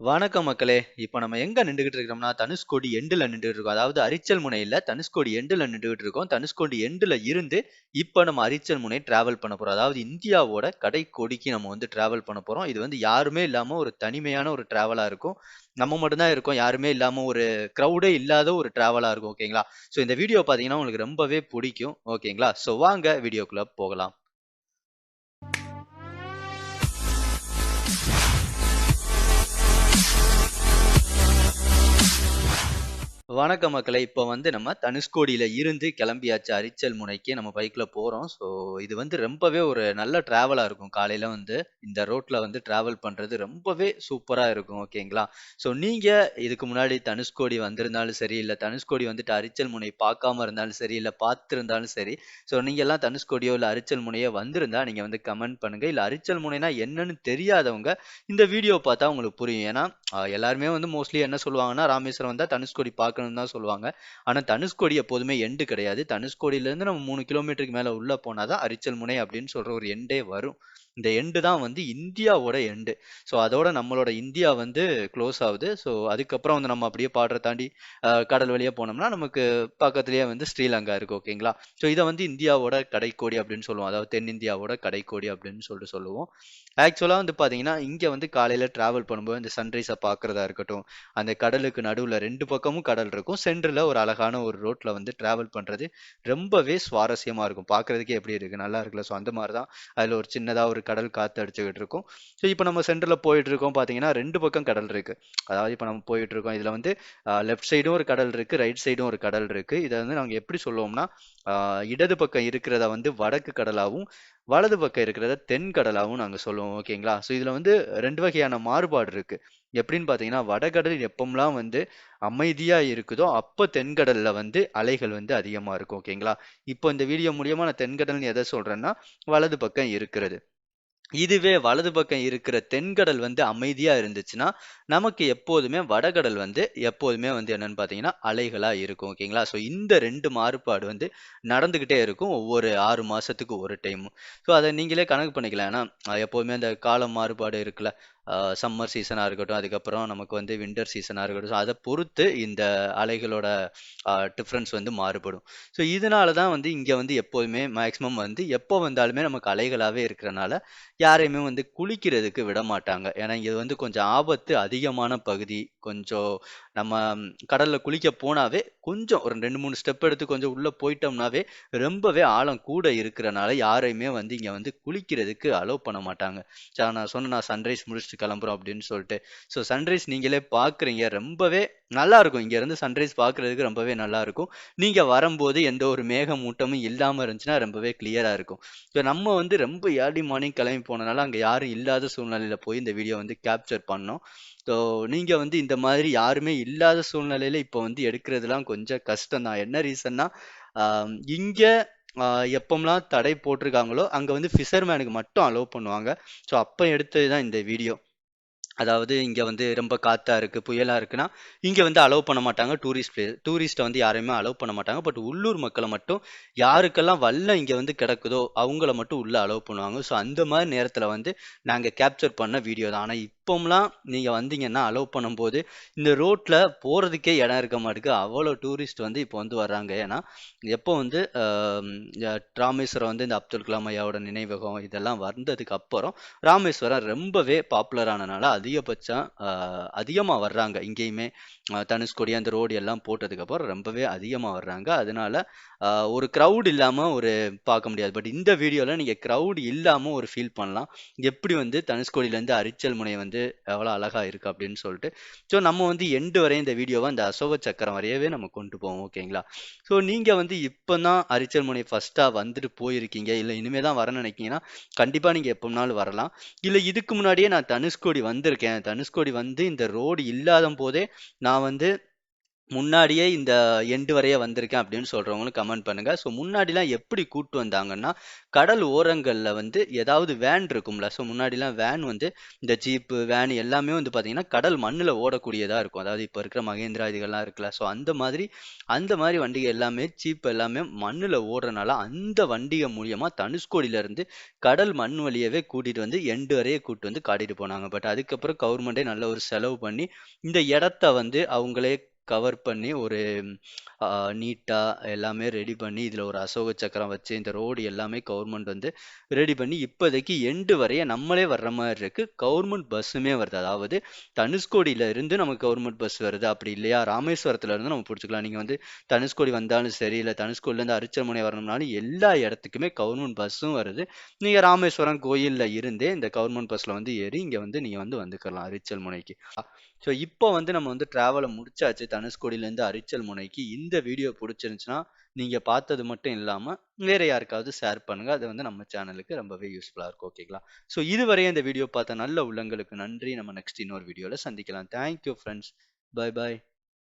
வணக்கம் மக்களே! இப்போ நம்ம எங்க நின்றுகிட்டு இருக்கிறோம்னா, தனுஷ்கோடி எண்டில் நின்றுகிட்டு இருக்கோம். அதாவது அரிச்சல் முனையில் தனுஷ்கோடி எண்டில் நின்றுகிட்டு இருக்கோம். தனுஷ்கோடி எண்டில் இருந்து இப்போ நம்ம அரிச்சல் முனை டிராவல் பண்ண போறோம். அதாவது இந்தியாவோட கடைக்கோடிக்கு நம்ம வந்து டிராவல் பண்ண போறோம். இது வந்து யாருமே இல்லாம ஒரு தனிமையான ஒரு டிராவலா இருக்கும். நம்ம மட்டும்தான் இருக்கோம். யாருமே இல்லாம ஒரு க்ரௌடே இல்லாத ஒரு டிராவலா இருக்கும். ஓகேங்களா? ஸோ இந்த வீடியோ பார்த்தீங்கன்னா, உங்களுக்கு ரொம்பவே பிடிக்கும் ஓகேங்களா? ஸோ வாங்க வீடியோக்குள்ள போகலாம். வணக்கம் மக்களை இப்போ வந்து நம்ம தனுஷ்கோடியில் இருந்து கிளம்பியாச்சு அரிச்சல் முனைக்கு நம்ம பைக்கில் போகிறோம் ஸோ இது வந்து ரொம்பவே ஒரு நல்ல ட்ராவலாக இருக்கும். காலையில் வந்து இந்த ரோட்டில் வந்து ட்ராவல் பண்ணுறது ரொம்பவே சூப்பராக இருக்கும். ஓகேங்களா? ஸோ நீங்கள் இதுக்கு முன்னாடி தனுஷ்கோடி வந்திருந்தாலும் சரி, இல்லை தனுஷ்கோடி வந்துட்டு அரிச்சல் முனை பார்க்காம இருந்தாலும் சரி, இல்லை பார்த்துருந்தாலும் சரி, ஸோ நீங்கலாம் தனுஷ்கோடியோ இல்லை அரிச்சல் முனையோ வந்திருந்தா நீங்கள் வந்து கமெண்ட் பண்ணுங்கள் இல்லை அரிச்சல் முனைனா என்னன்னு தெரியாதவங்க இந்த வீடியோ பார்த்தா உங்களுக்கு புரியும். ஏன்னா எல்லாருமே வந்து மோஸ்ட்லி என்ன சொல்லுவாங்கன்னா, ராமேஸ்வரம் வந்தால் தனுஷ்கோடி பார்க்கணும் தான் சொல்லுவாங்க. ஆனா தனுஷ்கோடி எப்போதுமே எண்டு கிடையாது. தனுஷ்கோடியிலேருந்து நம்ம மூணு கிலோமீட்டருக்கு மேல உள்ள போனால் தான் அரிச்சல் முனை அப்படின்னு சொல்ற ஒரு எண்டே வரும். இந்த எண்டு தான் வந்து இந்தியாவோட எண்டு. ஸோ அதோட நம்மளோட இந்தியா வந்து க்ளோஸ் ஆகுது ஸோ அதுக்கப்புறம் வந்து நம்ம அப்படியே பாடுற தாண்டி கடல் வழியாக போனோம்னா, நமக்கு பக்கத்துலேயே வந்து ஸ்ரீலங்கா இருக்குது ஓகேங்களா? ஸோ இதை வந்து இந்தியாவோட கடைக்கோடி அப்படின்னு சொல்லுவோம். அதாவது தென்னிந்தியாவோட கடைக்கோடி அப்படின்னு சொல்லிட்டு சொல்லுவோம். ஆக்சுவலாக வந்து பார்த்தீங்கன்னா, இங்கே வந்து காலையில் ட்ராவல் பண்ணும்போது இந்த சன்ரைஸை பார்க்குறதா இருக்கட்டும், அந்த கடலுக்கு நடுவில் ரெண்டு பக்கமும் கடல் இருக்கும். சென்டரில் ஒரு அழகான ஒரு ரோட்டில் வந்து ட்ராவல் பண்ணுறது ரொம்பவே சுவாரஸ்யமாக இருக்கும். பார்க்கறதுக்கே எப்படி இருக்குது நல்லா இருக்குல்ல? ஸோ அந்த மாதிரி தான் அதில் ஒரு சின்னதாக ஒரு கடல் காற்று அடிச்சுக்கிட்டு இருக்கும். ஸோ இப்போ நம்ம சென்டரில் போயிட்டு இருக்கோம் பார்த்தீங்கன்னா, ரெண்டு பக்கம் கடல் இருக்கு. அதாவது இப்போ நம்ம போயிட்டு இருக்கோம். இதில் வந்து லெஃப்ட் சைடும் ஒரு கடல் இருக்கு. ரைட் சைடும் ஒரு கடல் இருக்கு. இதை வந்து நாங்கள் எப்படி சொல்லுவோம்னா, இடது பக்கம் இருக்கிறத வந்து வடக்கு கடலாகவும் வலது பக்கம் இருக்கிறத தென் கடலாகவும் நாங்கள் சொல்லுவோம். ஓகேங்களா? ஸோ இதில் வந்து ரெண்டு வகையான மாறுபாடு இருக்கு. எப்படின்னு பார்த்தீங்கன்னா, வடகடல் எப்பம்லாம் வந்து அமைதியாக இருக்குதோ, அப்போ தென்கடலில் வந்து அலைகள் வந்து அதிகமாக இருக்கும். ஓகேங்களா? இப்போ இந்த வீடியோ மூலியமாக நான் தென்கடல்னு எதை சொல்கிறேன்னா வலது பக்கம் இருக்கிறது. இதுவே வலது பக்கம் இருக்கிற தென்கடல் வந்து அமைதியா இருந்துச்சுன்னா, நமக்கு எப்போதுமே வடகடல் வந்து எப்போதுமே வந்து என்னன்னு பார்த்தீங்கன்னா, அலைகளா இருக்கும். ஓகேங்களா? ஸோ இந்த ரெண்டு மாறுபாடு வந்து நடந்துகிட்டே இருக்கும். ஒவ்வொரு ஆறு மாசத்துக்கு ஒரு டைமும். ஸோ அதை நீங்களே கணக்கு பண்ணிக்கலாம். ஏன்னா, எப்போதுமே அந்த கால மாறுபாடு இருக்குல்ல. சம்மர் சீசனாக இருக்கட்டும், அதுக்கப்புறம் நமக்கு வந்து வின்டர் சீசனாக இருக்கட்டும். ஸோ பொறுத்து இந்த அலைகளோட டிஃப்ரென்ஸ் வந்து மாறுபடும். ஸோ இதனால தான் வந்து இங்கே வந்து எப்போதுமே மேக்ஸிமம் வந்து எப்போ வந்தாலுமே நமக்கு அலைகளாகவே இருக்கிறனால, யாரையுமே வந்து குளிக்கிறதுக்கு விட மாட்டாங்க ஏன்னா இது வந்து கொஞ்சம் ஆபத்து அதிகமான பகுதி. கொஞ்சம் நம்ம கடலில் குளிக்க போனாவே, கொஞ்சம் ஒரு 2, 3 ஸ்டெப் எடுத்து கொஞ்சம் உள்ளே போயிட்டோம்னாவே, ரொம்பவே ஆழம் கூட இருக்கிறனால யாரையுமே வந்து இங்கே வந்து குளிக்கிறதுக்கு அலோவ் பண்ண மாட்டாங்க. சார் நான் சொன்னேனா சன்ரைஸ் முடிச்சுட்டு கிளம்புறோம் அப்படின்னு சொல்லிட்டு. ஸோ சன்ரைஸ் நீங்களே பார்க்குறீங்க. ரொம்பவே நல்லா இருக்கும் இங்கேருந்து சன்ரைஸ் பார்க்குறதுக்கு ரொம்பவே நல்லாருக்கும். நீங்கள் வரும்போது எந்த ஒரு மேகமூட்டமும் இல்லாமல் இருந்துச்சுன்னா, ரொம்பவே கிளியராக இருக்கும். ஸோ நம்ம வந்து ரொம்ப ஏர்லி மார்னிங் கிளம்பி போனனால, அங்கே யாரும் இல்லாத சூழ்நிலையில் போய் இந்த வீடியோ வந்து கேப்சர் பண்ணோம். ஸோ நீங்கள் வந்து இந்த மாதிரி யாருமே இல்லாத சூழ்நிலையில் இப்போ வந்து எடுக்கிறதுலாம் கொஞ்சம் கஷ்டம் தான். என்ன ரீசன்னா, இங்கே எப்போம்லாம் தடை போட்டிருக்காங்களோ, அங்கே வந்து ஃபிஷர்மேனுக்கு மட்டும் அலோவ் பண்ணுவாங்க. ஸோ அப்போ எடுத்தது தான் இந்த வீடியோ. அதாவது இங்கே வந்து ரொம்ப காற்றாக இருக்குது புயலாக இருக்குன்னா, இங்கே வந்து அலோவ் பண்ண மாட்டாங்க. டூரிஸ்ட் பிளேஸ் டூரிஸ்ட்டை வந்து யாரையுமே அலோவ் பண்ண மாட்டாங்க. பட் உள்ளூர் மக்களை மட்டும் யாருக்கெல்லாம் வல்லம் இங்கே வந்து கிடக்குதோ, அவங்கள மட்டும் உள்ளே அலோவ் பண்ணுவாங்க. ஸோ அந்த மாதிரி நேரத்தில் வந்து நாங்கள் கேப்சர் பண்ண வீடியோ தான். ஆனால் இப்போம்லாம் நீங்கள் வந்தீங்கன்னா, அலோவ் பண்ணும்போது இந்த ரோட்டில் போகிறதுக்கே இடம் இருக்க மாட்டுக்கு. அவ்வளோ டூரிஸ்ட் வந்து இப்போ வந்து வர்றாங்க. ஏன்னா, எப்போ வந்து ராமேஸ்வரம் வந்து இந்த அப்துல் கலாம் ஐயாவோட நினைவகம் இதெல்லாம் வந்ததுக்கு அப்புறம், ராமேஸ்வரம் ரொம்பவே பாப்புலர் ஆனனால அதிகபட்சம் அதிகமாக வர்றாங்க. இங்கேயுமே தனுஷ்கோடி அந்த ரோடு எல்லாம் போட்டதுக்கப்புறம் ரொம்பவே அதிகமாக வர்றாங்க. அதனால ஒரு க்ரௌட் இல்லாமல் ஒரு பார்க்க முடியாது. பட் இந்த வீடியோவில் நீங்கள் க்ரௌட் இல்லாமல் ஒரு ஃபீல் பண்ணலாம். எப்படி வந்து தனுஷ்கோடியிலேருந்து அரிச்சல் முனை வந்து எவ்வளோ அழகா இருக்கு அப்படின்னு சொல்லிட்டு. ஸோ நம்ம வந்து எண்டு வரையும் இந்த வீடியோவை அந்த அசோக சக்கரம் வரையவே நம்ம கொண்டு போவோம். ஓகேங்களா? ஸோ நீங்கள் வந்து இப்போ தான் அரிச்சல் முனை ஃபஸ்ட்டாக வந்துட்டு போயிருக்கீங்க. இல்லை இனிமேல் தான் வரேன்னு நினைக்கிங்கன்னா கண்டிப்பாக நீங்கள் எப்போனாலும் வரலாம். இல்லை இதுக்கு முன்னாடியே நான் தனுஷ்கோடி வந்திருக்கேன். தனுஷ்கோடி வந்து இந்த ரோடு இல்லாத போதே நான் வந்து முன்னாடியே இந்த எண்டு வரையே வந்திருக்கேன் அப்படின்னு சொல்றவங்களும் கமெண்ட் பண்ணுங்க. ஸோ முன்னாடிலாம் எப்படி கூட்டு வந்தாங்கன்னா, கடல் ஓரங்களில் வந்து ஏதாவது வேன் இருக்கும்ல. ஸோ முன்னாடிலாம் வேன் வந்து இந்த ஜீப்பு, வேன் எல்லாமே வந்து பார்த்தீங்கன்னா, கடல் மண்ணில் ஓடக்கூடியதாக இருக்கும். அதாவது இப்போ இருக்கிற மகேந்திரா இதுகள்லாம் இருக்குல்ல. ஸோ அந்த மாதிரி அந்த மாதிரி வண்டிகள் எல்லாமே ஜீப் எல்லாமே மண்ணில் ஓடுறனால, அந்த வண்டிகள் மூலியமாக தனுஷ்கோடியில இருந்து கடல் மண் வழியவே கூட்டிகிட்டு வந்து எண்டு வரைய கூட்டு வந்து காட்டிட்டு போனாங்க. பட் அதுக்கப்புறம் கவர்மெண்ட்டே நல்ல ஒரு செலவு பண்ணி, இந்த இடத்த வந்து அவங்களே கவர் பண்ணி ஒரு நீட்டாக எல்லாமே ரெடி பண்ணி, இதில் ஒரு அசோக சக்கரம் வச்சு, இந்த ரோடு எல்லாமே கவர்மெண்ட் வந்து ரெடி பண்ணி, இப்போதைக்கு எண்டு வரைய நம்மளே வர்ற மாதிரி இருக்குது கவர்மெண்ட் பஸ்ஸுமே வருது. அதாவது தனுஷ்கோடியில் இருந்து நமக்கு கவர்மெண்ட் பஸ் வருது. அப்படி இல்லையா, ராமேஸ்வரத்தில் இருந்து நம்ம பிடிச்சிக்கலாம் நீங்கள் வந்து தனுஷ்கோடி வந்தாலும் சரி, இல்லை தனுஷ்கோடிலேருந்து அரிச்சல்முனை வரணும்னாலும், எல்லா இடத்துக்குமே கவர்மெண்ட் பஸ்ஸும் வருது. நீங்கள் ராமேஸ்வரம் கோயிலில் இருந்தே இந்த கவர்மெண்ட் பஸ்ஸில் வந்து ஏறி, இங்கே வந்து நீங்கள் வந்து வந்துக்கலாம் அரிச்சல்முனைக்கு. ஸோ இப்போ வந்து நம்ம வந்து ட்ராவலை முடிச்சாச்சு. தனுஷ்கோடியிலேருந்து அரிச்சல் முனைக்கு இந்த வீடியோ பிடிச்சிருந்துச்சுன்னா நீங்கள் பார்த்தது மட்டும் இல்லாமல் வேறு யாருக்காவது ஷேர் பண்ணுங்கள் அது வந்து நம்ம சேனலுக்கு ரொம்பவே யூஸ்ஃபுல்லாக இருக்கும். ஓகேங்களா? ஸோ இதுவரையும் இந்த வீடியோ பார்த்த நல்ல உள்ளங்களுக்கு நன்றி. நம்ம நெக்ஸ்ட் இன்னொரு வீடியோவில் சந்திக்கலாம். Thank you friends. Bye bye